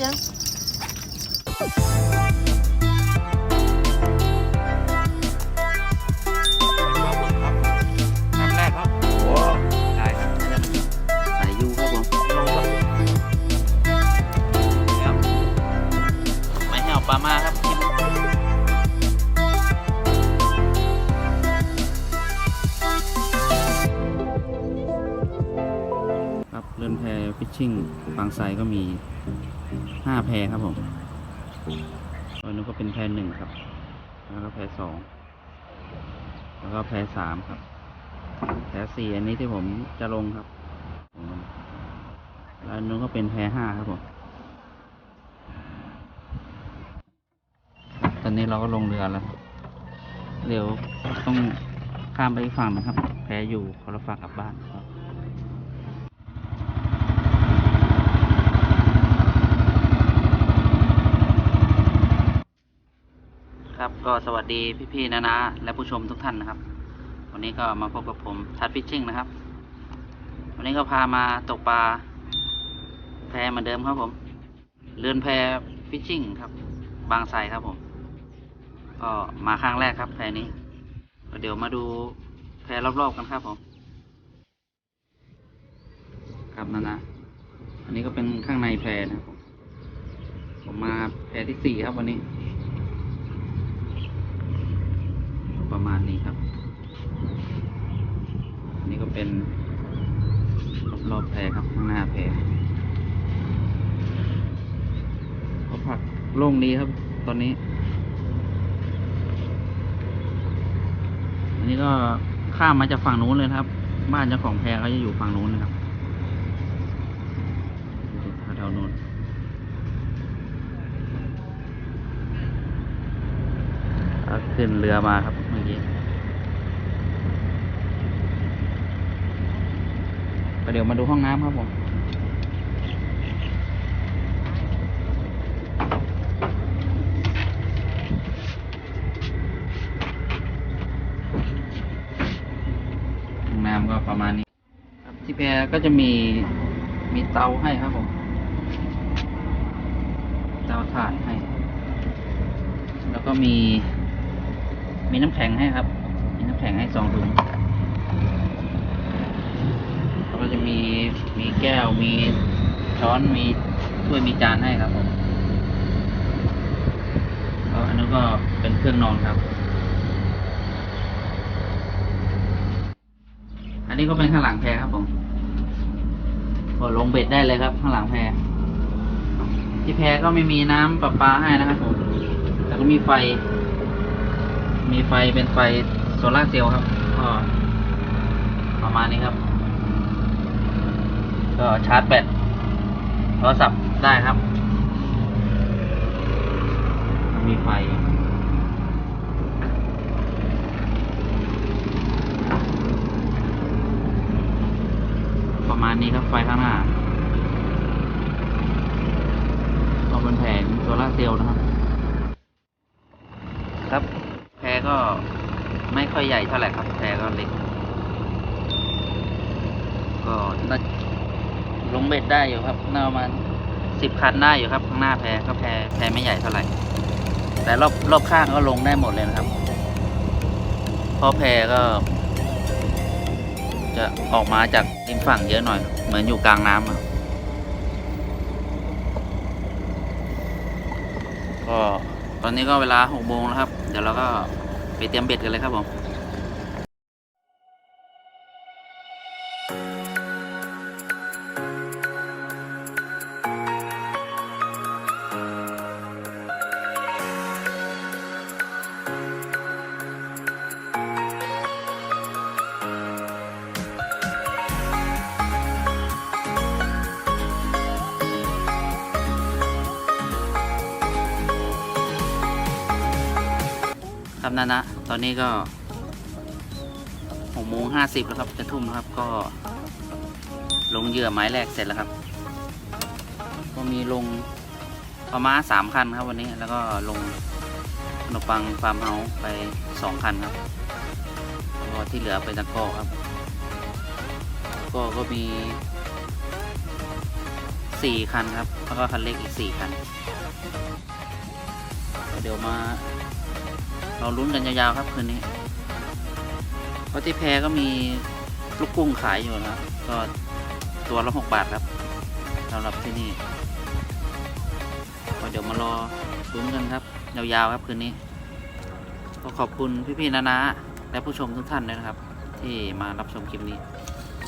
ครั เรือนแพฟิชชิ่งบางไทรก็มีห้าแพครับผมตัวนู้นก็เป็นแพหนึ่งครับ แล้วก็แพสอง แล้วก็แพสามครับ แพสี่อันนี้ที่ผมจะลงครับแล้วอันนู้นก็เป็นแพห้าครับผม ตอนนี้เราก็ลงเรือแล้ว เดี๋ยวต้องข้ามไปอีกฝั่งนะครับ แพอยู่คนละฝั่งกลับบ้านครับ ครับก็สวัสดีพี่ๆนะนะและผู้ชมทุกท่านนะครับ วันนี้ก็มาพบกับผมทัดฟิชชิ่งนะครับ วันนี้ก็พามาตกปลาแพเหมือนเดิมครับผม เรือนแพฟิชชิ่งครับ บางไทรครับผม ก็มาครั้งแรกครับแพนี้เดี๋ยวมาดูแพรอบๆกันครับผม ครับนะนะอันนี้ก็เป็นข้างในแพนะครับผมผมมาแพที่สี่ครับวันนี้ ประมาณนี้ครับอันนี้ก็เป็นรอบๆแพรครับข้างหน้าแพรก็ผักโล่งดีครับ ตอนนี้ อันนี้ก็ข้ามมาจากฝั่งนู้นเลยครับ บ้านเจ้าของแพรเขาจะอยู่ฝั่งนู้นนะครับแถวๆนู้นขึ้นเรือมาครับเมื่อ ก็เดี๋ยวมาดูห้องน้ำครับผมห้องน้ำก็ประมาณนี้ ครับที่แพรก็จะมีมีเตาให้ครับผมเตาถ่านให้ แล้วก็มีมีน้ำแข็งให้ครับ มีน้ำแข็งให้สองถุง จะมีมีแก้วมีช้อนมีถ้วยมีจานให้ครับผมแล้วอันนั้นก็เป็นเครื่องนอนครับ อันนี้ก็เป็นข้างหลังแพครับผมก็ลงเบ็ดได้เลยครับ ข้างหลังแพที่แพก็ไม่มีน้ำประปาให้นะครับผม แต่ก็มีไฟ มีไฟเป็นไฟโซลาร์เซลล์ครับก็ประมาณนี้ครับ ก็ชาร์จแบตโทรศัพท์ได้ครับ มีไฟประมาณนี้ครับไฟข้างหน้าก็เป็นแผงโซลาเซลล์นะครับ ครับแพรก็ไม่ค่อยใหญ่เท่าไหร่ครับแพรก็เล็กก็น่า ลงเบ็ดได้อยู่ครับน่าประมาณสิบคันได้อยู่ครับ ข้างหน้าแพก็แพแพไม่ใหญ่เท่าไหร่ แต่รอบรอบข้างก็ลงได้หมดเลยนะครับ เพราะแพก็ จะออกมาจากริมฝั่งเยอะหน่อย เหมือนอยู่กลางน้ำก็ตอนนี้ก็เวลาหกโมงแล้วครับ เดี๋ยวเราก็ไปเตรียมเบ็ดกันเลยครับผม ครับนะนะตอนนี้ก็หกโมงห้าสิบแล้วครับจะทุ่มแล้วครับก็ ลงเหยื่อไม้แรกเสร็จแล้วครับ ก็มีลงประมาณสามคันครับวันนี้แล้วก็ลงขนมปังฟาร์มเฮาส์ไปสองคันครับแล้วก็ที่เหลือเป็นตะกร้อครับ ก็ก็มีสี่คันครับแล้วก็คันเล็กอีกสี่คัน เดี๋ยวมา เราลุ้นกันยาวๆครับคืนนี้เพราะที่แพก็มีลูกกุ้งขายอยู่นะครับก็ตัวละหกบาทครับสำหรับที่นี่เดี๋ยวมารอลุ้นกันครับ ยาวๆครับคืนนี้ก็ขอบคุณพี่ๆนานาและผู้ชมทุกท่านด้วยนะครับ ที่มารับชมคลิปนี้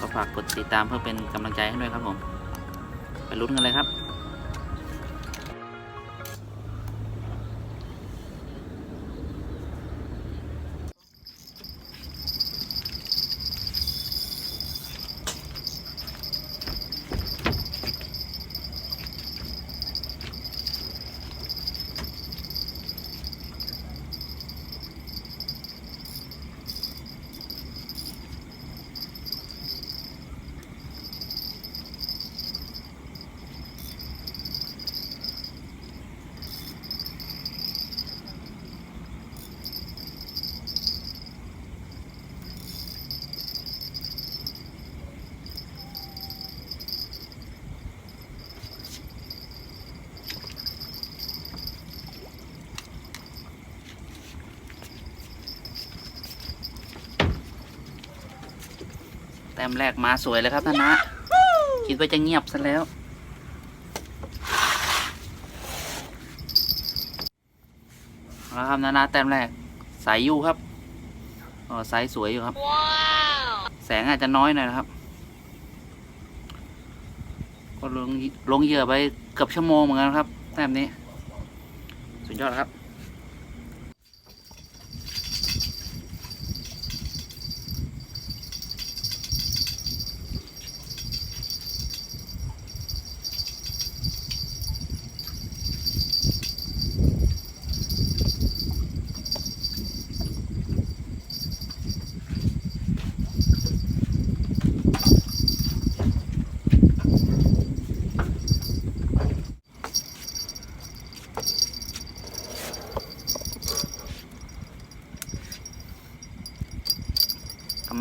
ก็ฝากกดติดตามเพื่อเป็นกำลังใจให้ด้วยครับผม ไปลุ้นกันเลยครับ มแรกมาสวยเลยครับท่านนะ คิดว่าจะเงียบซะแล้วเอาละครับนานาแต้มแรกใสอยู่ครับอ๋อไซส์สวยอยู่ครับ แสงอาจจะน้อยหน่อยนะครับ ก็ลงลงเหยื่อไปเกือบชั่วโมงเหมือนกันครับ แต้มนี้ สุดยอดครับ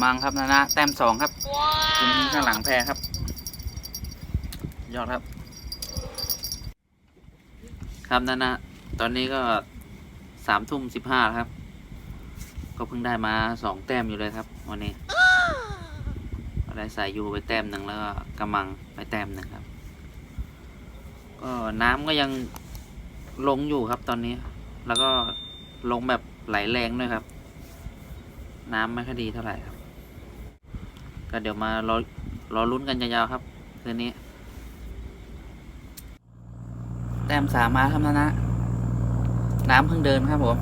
มังครับนะนะแต้มสองครับยิงข้างหลังแพรครับ ยอดครับ ครับนะนะตอนนี้ก็สามทุ่มสิบห้าครับ ก็เพิ่งได้มาสองแต้มอยู่เลยครับ วันนี้ก็ได้สายยูไปแต้มหนึ่งแล้วก็กำมังไปแต้มหนึ่งครับ ก็น้ำก็ยังลงอยู่ครับตอนนี้ แล้วก็ลงแบบไหลแรงด้วยครับ น้ำไม่ค่อยดีเท่าไหร่ครับ ก็เดี๋ยวมารอรอลุ้นกันยาวๆครับคืนนี้ แต้มสามมาครับนะนะ น้ำเพิ่งเดินครับผม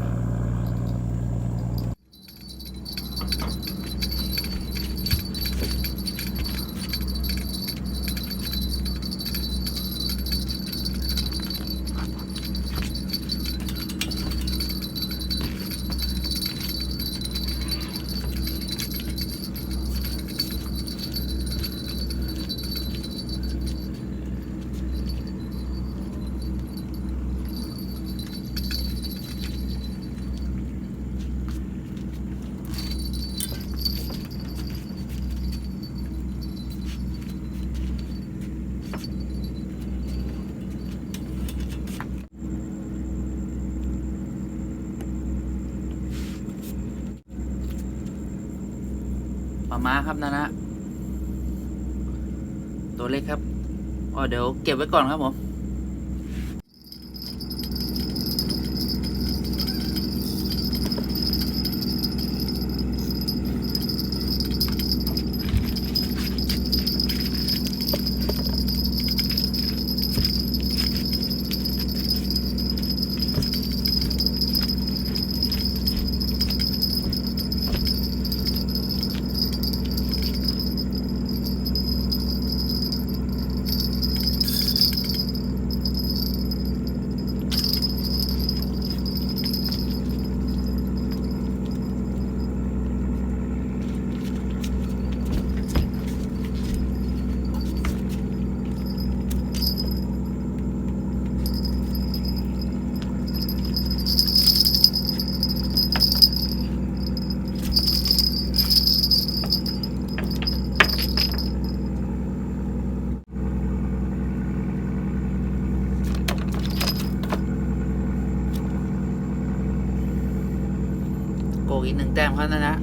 าม้าครับนะนะตัวเล็กครับอ๋อเดี๋ยวเก็บไว้ก่อนครับผม อีกหนึ่งแต้มเขานะนะ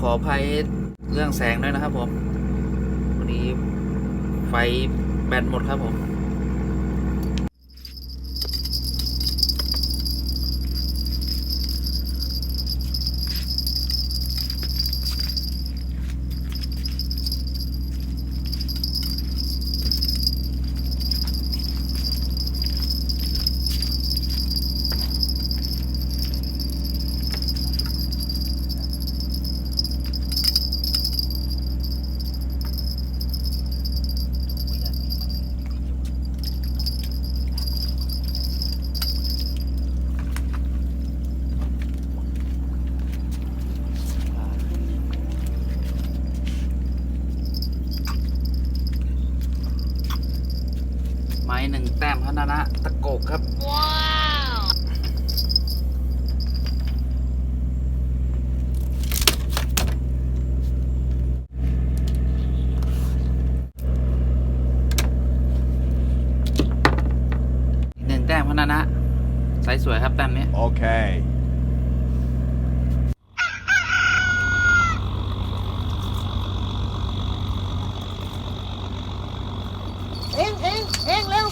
ขออภัยเรื่องแสงด้วยนะครับผม วันนี้ไฟแบตหมดครับผม หนึ่งแต้มเท่านั้นนะตะโกกครับว้าหนึ่งแต้มครับนะนะใสสวยครับแต้มนี้ Okay. เองเองเองเร็ว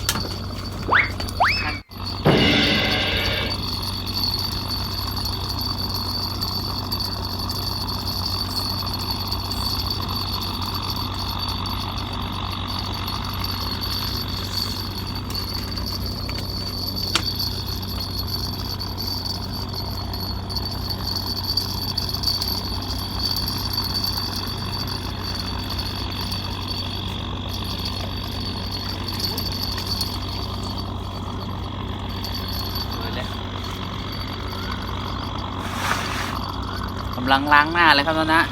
สวยเลยกำลังล้างหน้าเลยครับนะนะ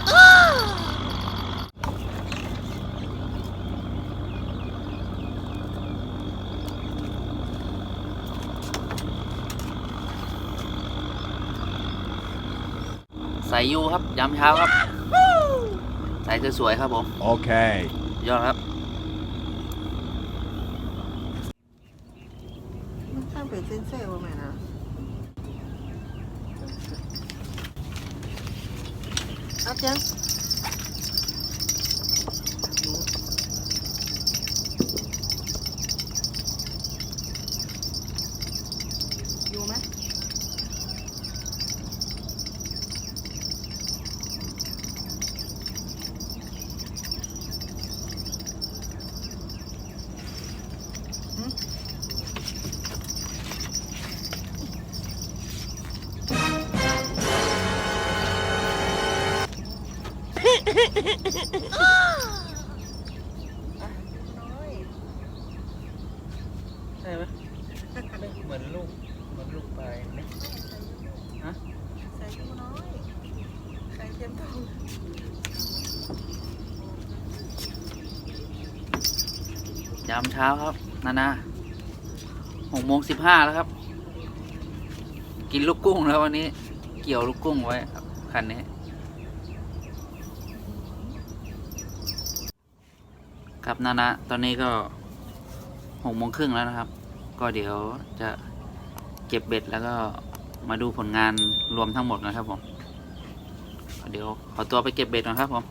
ใส่ยูครับยามเช้าครับ ใส่สวยๆครับผม Okay. ยอดครับมันข้ามเป็นเส้นเส้นว่าไงนะ อั ใช่ไหมเหมือนลูกเหมือนลูกปลายเนี่ยฮะใส่ยูน้อยไข่เค็มทองยามเช้าครับนานาหกโมงสิบห้าแล้วครับ กินลูกกุ้งแล้ววันนี้ เกี่ยวลูกกุ้งไว้ครับคันนี้ ครับนานะตอนนี้ก็หกโมงครึ่งแล้วนะครับ ก็เดี๋ยวจะเก็บเบ็ดแล้วก็มาดูผลงานรวมทั้งหมดนะครับผม เดี๋ยวขอตัวไปเก็บเบ็ดก่อนครับผม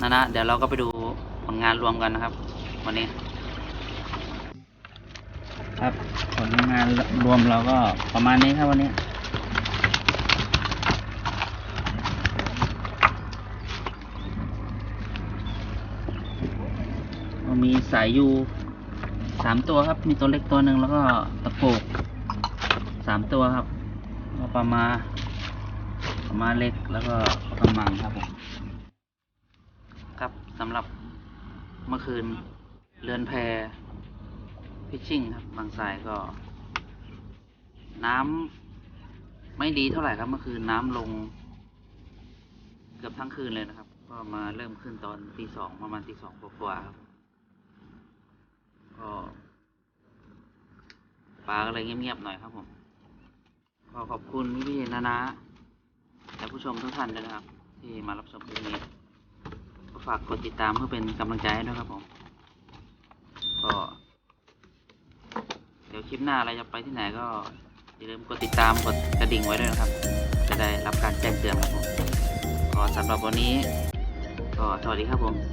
นะนะเดี๋ยวเราก็ไปดูผลงานรวมกันนะครับ วันนี้ ครับผลงานรวมเราก็ประมาณนี้ครับวันนี้ มีสายยูสามตัวครับ มีตัวเล็กตัวหนึ่งแล้วก็ตะโกกสามตัวครับก็ประมา ประมาเล็กแล้วก็ประมังครับผม ครับสำหรับเมื่อคืนเรือนแพพิชชิ่งครับบางสายก็ น้ำไม่ดีเท่าไหร่ครับเมื่อคืนน้ำลง เกือบทั้งคืนเลยนะครับ ก็มาเริ่มขึ้นตอนตีสองประมาณตีสองกว่าครับก็ปลาก็เลยเงียบๆหน่อยครับผมก็ขอบคุณพี่ๆนะนะและผู้ชมทุกท่านด้วยนะครับ ที่มารับชมคลิปนี้ ฝากกดติดตามเพื่อเป็นกำลังใจให้ด้วยครับผม ก็ เดี๋ยวคลิปหน้าอะไรจะไปที่ไหนก็อย่าลืมกดติดตามกดกระดิ่งไว้ด้วยนะครับ จะได้รับการแจ้งเตือนครับผม ก็สำหรับวันนี้ ก็สวัสดีครับผม